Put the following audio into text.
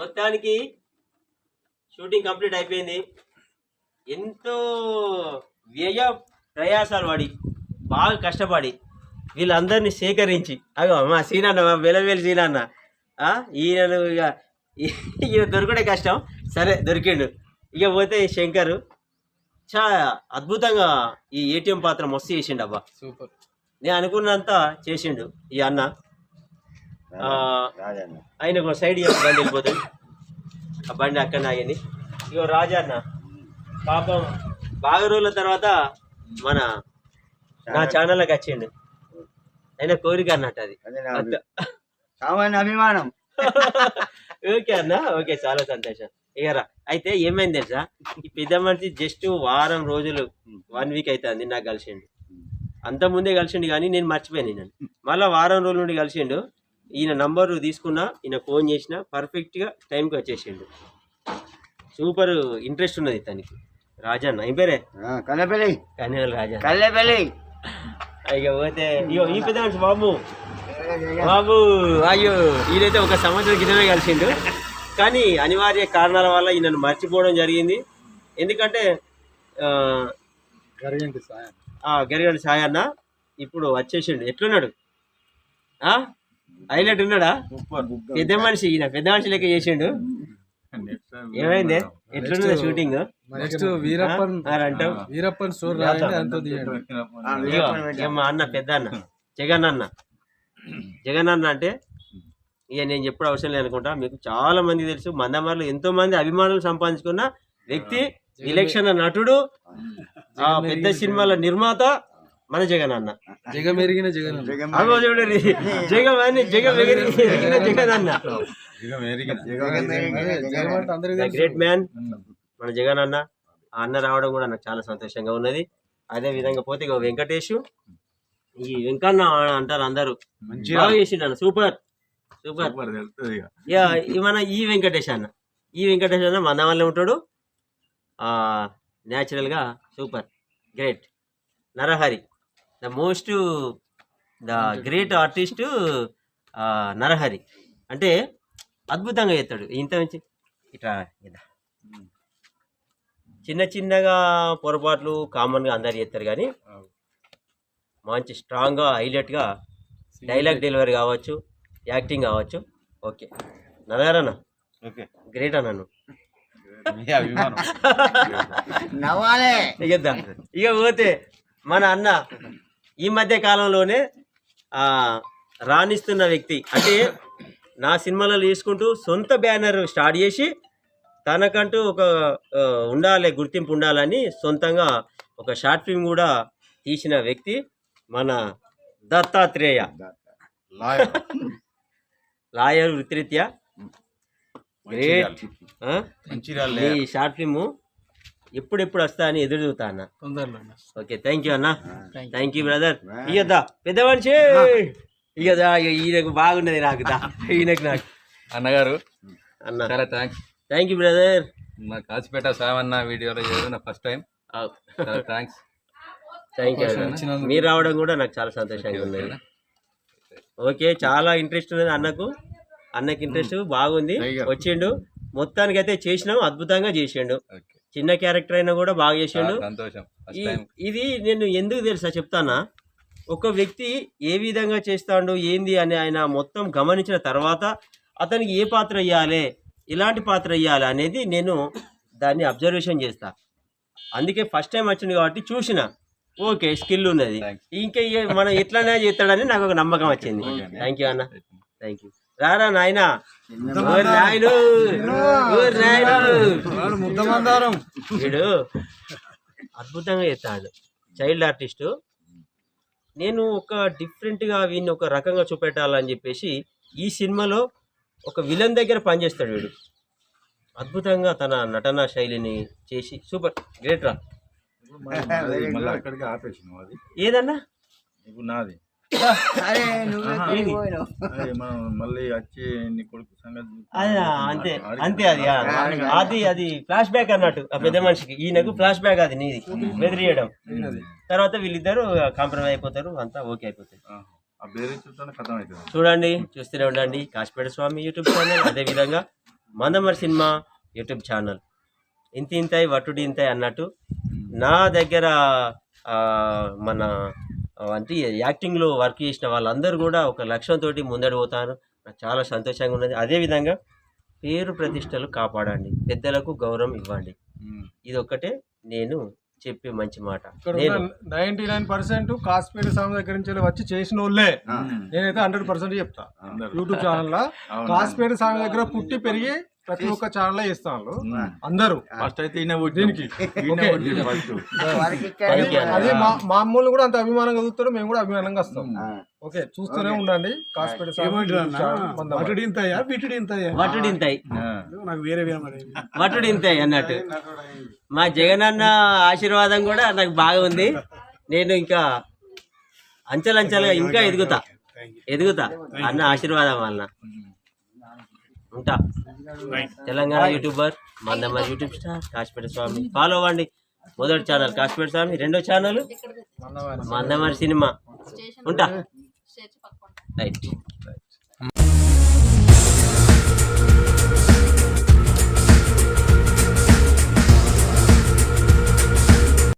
మొత్తానికి shooting complete అయిపోయింది. ఎంతో వ్యయ ప్రయాసాలు పడి బాగా కష్టపడి వీళ్ళందరినీ సేకరించి అగో మా సీనన్న మా వెలవేలు సీనన్న ఈయనను ఇక ఈయన దొరకడే కష్టం. సరే దొరికిండు. ఇక పోతే శంకర్ చాలా అద్భుతంగా ఈ ఏటీఎం పాత్ర మస్తు చేసిండు అబ్బా. సూపర్. నేను అనుకున్నంత చేసిండు ఈ అన్న. ఆయన ఒక సైడ్ బండి వెళ్ళిపోతుంది. ఆ బండి అక్కడ ఆగింది. ఇగో రాజా అన్న పాపం బాగా రోజుల తర్వాత మన నా ఛానల్కి వచ్చిండు. ఆయన కోరిక అన్నట్టు అది. సామాన్య అభిమానం. ఓకే అన్న ఓకే చాలా సంతోషం. ఇగరా అయితే ఏమైంది తెలుసా? ఈ పెద్ద మనిషి జస్ట్ వారం రోజులు వన్ వీక్ అవుతుంది నాకు కలిసిండు. అంత ముందే కలిసిండు కానీ నేను మర్చిపోయాను నేను. మళ్ళీ వారం రోజుల నుండి కలిసిండు. ఈయన నంబరు తీసుకున్నా ఈయన ఫోన్ చేసిన పర్ఫెక్ట్గా టైంకి వచ్చేసిండు. సూపర్ ఇంట్రెస్ట్ ఉన్నది తనకి రాజన్న ఏం పేరే? ఆ, కల్లెపల్లి కన్యాల రాజన్న కల్లెపల్లి ఇక పోతే ఇగో ఈ పెద్ద మనిషి బాబు. బాబు అయ్యో ఈయనైతే ఒక సంవత్సరం క్రితమే కలిసిండు. కానీ అనివార్య కారణాల వల్ల ఈయనను మర్చిపోవడం జరిగింది. ఎందుకంటే ఆ, జరిగింది సాయం ఆ గరిగడి సాయి అన్న ఇప్పుడు వచ్చేసిండు. ఎట్లున్నాడు? ఆ? హైలైట్ ఉన్నాడా పెద్ద మనిషి ఈయన పెద్ద మనిషి లెక్క చేసిండు. ఏమైంది? ఎట్లున్నది షూటింగ్ నెక్స్ట్ వీరప్పన్ అంటావు? వీరప్పన్ స్టోర్ రాయండి మా అన్న పెద్ద అన్న. జగన్ అన్న. జగన్ అన్న అంటే ఇక నేను చెప్పడం అవసరం లేదు అనుకుంటా. మీకు చాలా మంది తెలుసు మందమారులు ఎంతో మంది అభిమానులు సంపాదించుకున్న వ్యక్తి విలక్షణ నటుడు ఆ పెద్ద సినిమాల నిర్మాత మన జగన్ అన్న జగ మెరిగిన జగన్ అగో చూడండి జగన్ అని జగన్ అన్న. గ్రేట్ మ్యాన్ మన జగన్ అన్న. ఆ అన్న రావడం కూడా నాకు చాలా సంతోషంగా ఉన్నది. అదే విధంగా పోతే వెంకటేష్. ఈ వెంకన్న అంటారు అందరూ. బాగా చేసిండు అన్న. సూపర్. సూపర్. మన ఈ వెంకటేష్ అన్న. ఈ వెంకటేష్ అన్న మన వల్లే ఉంటాడు. న్యాచురల్గా super. Great. Narahari. The most the great artist Narahari. అంటే అద్భుతంగా చేస్తాడు. ఇంత మంచి ఇట్లా ఇదా. చిన్న చిన్నగా పొరపాట్లు కామన్గా అందరు చేస్తారు కానీ మంచి స్ట్రాంగ్గా హైలైట్గా డైలాగ్ డెలివరీ కావచ్చు యాక్టింగ్ కావచ్చు. ఓకే. నరహరన్న. ఓకే. గ్రేట్ అన్నాను. ఇక పోతే మన అన్న ఈ మధ్య కాలంలోనే ఆ, రాణిస్తున్న వ్యక్తి. అంటే నా సినిమాలలో తీసుకుంటూ సొంత బ్యానర్ స్టార్ట్ చేసి తనకంటూ ఒక ఉండాలి గుర్తింపు ఉండాలని సొంతంగా ఒక షార్ట్ ఫిల్మ్ కూడా తీసిన వ్యక్తి మన దత్తాత్రేయ. లాయర్. వృత్తిరీత్యా. గ్రేట్? ఈ షార్ట్ ఫిల్మ్ ఎప్పుడెప్పుడు వస్తా అని ఎదురు చూస్తా అన్న. ఓకే థ్యాంక్ యూ అన్న. థ్యాంక్ యూ బ్రదర్ ఇయ్యద్దా? పెద్ద మనిషి! ఇయ్యదా ఈయనకు బాగున్నది నాకు దా. ఈయనకు నాకు. అన్నగారు అన్న. చాలా థ్యాంక్స్ థ్యాంక్ యూ బ్రదర్ నా కాచిపేట సామన్న వీడియోలో చేయడం నా first time thanks thank you మీరు రావడం కూడా నాకు చాలా సంతోషంగా ఉన్నది. ఓకే చాలా ఇంట్రెస్ట్ ఉన్నది అన్నకు. అన్నకి ఇంట్రెస్ట్ బాగుంది. వచ్చిండు. మొత్తానికి అయితే చేసినాం అద్భుతంగా చేసిండు. ఓకే చిన్న క్యారెక్టర్ అయినా కూడా బాగా చేసిండు. సంతోషం. ఇది నేను ఎందుకు తెలుసా చెప్తానా? ఒక వ్యక్తి ఏ విధంగా చేస్తాడు ఏంది అని ఆయన మొత్తం గమనించిన తర్వాత అతనికి ఏ పాత్ర ఇవ్వాలి ఎలాంటి పాత్ర ఇవ్వాలి అనేది నేను దాన్ని అబ్జర్వేషన్ చేస్తా. అందుకే ఫస్ట్ టైం వచ్చింది కాబట్టి చూసిన. ఓకే స్కిల్ ఉన్నది. ఇంకా మనం ఎట్లనే చేస్తాడని నాకు ఒక నమ్మకం వచ్చింది. థ్యాంక్ యూ అన్న. థ్యాంక్ యూ రారా నాయనా. వాడు అద్భుతంగా చేస్తాడు. Child artist. నేను ఒక డిఫరెంట్గా వీడిని ఒక రకంగా చూపెట్టాలని చెప్పేసి ఈ సినిమాలో ఒక విలన్ దగ్గర పనిచేస్తాడు వీడు. అద్భుతంగా తన నటన శైలిని చేసి సూపర్. గ్రేట్ రా ఏదన్నా? ఇప్పుడు నాది. అరే మనం మళ్ళీ వచ్చి నీ కొడుకు సంగతి అంతే అంతే అది. అది అది ఫ్లాష్ బ్యాక్ అన్నట్టు ఆ పెద్ద మనిషికి. ఈయనకు ఫ్లాష్ బ్యాక్ అది నీది బెదిరియడం. తర్వాత వీళ్ళిద్దరు కాంప్రమైజ్ అయిపోతారు అంతా ఓకే అయిపోతాయి. చూడండి చూస్తూనే ఉండండి కాశీపేట స్వామి యూట్యూబ్ ఛానల్ అదేవిధంగా మందమరి సినిమా యూట్యూబ్ ఛానల్. ఇంత ఇంతాయి వట్టుడి ఇంతాయి అన్నట్టు నా దగ్గర మన అంటే యాక్టింగ్లో వర్క్ చేసిన వాళ్ళందరూ కూడా ఒక లక్ష్యంతో ముందడు పోతారు నాకు చాలా సంతోషంగా ఉన్నది. అదేవిధంగా పేరు ప్రతిష్టలు కాపాడండి. పెద్దలకు గౌరవం ఇవ్వండి. ఇది ఒక్కటే నేను చెప్పే మంచి మాట. Ninety nine percent Kashmir Swami దగ్గర నుంచి వచ్చి చేసిన వాళ్ళే నేనైతే హండ్రెడ్ పర్సెంట్ చెప్తా. యూట్యూబ్ ఛానల్లో అవును. కాశ్మీర్ స్వామి దగ్గర పుట్టి పెరిగి ప్రతి ఒక్క ఛానల్ ఇస్తాను అందరూ. ఫస్ట్ అయితే ఈయన దీనికి. అది- ఇచ్చారు. అది మా మా అమ్మలు కూడా అంత అభిమానంగా చూస్తారు మేము కూడా అభిమానంగా వస్తాం. ఓకే చూస్తూనే ఉండండి. Kashmir Swami YouTube channel Mandamarri. వటుడు ఇంతయ్యా విటుడు ఇంతయ్యా వటుడు ఇంతాయి? ఆ. నాకు వేరే వేరే మరి. వటుడు ఇంతాయి అన్నట్టు. మా జగనన్న ఆశీర్వాదం కూడా నాకు బాగా ఉంది. నేను ఇంకా అంచెలంచెలుగా ఇంకా ఎదుగుతా. ఎదుగుతా. అన్న ఆశీర్వాదం వలన. ఉంటా? Telangana YouTuber మందమ్మ YouTube star Kashmira Swami. Follow అవ్వండి. మొదటి ఛానల్ కాశ్మీర స్వామి రెండో ఛానల్ మందమరి సినిమా. ఉంటా? రైట్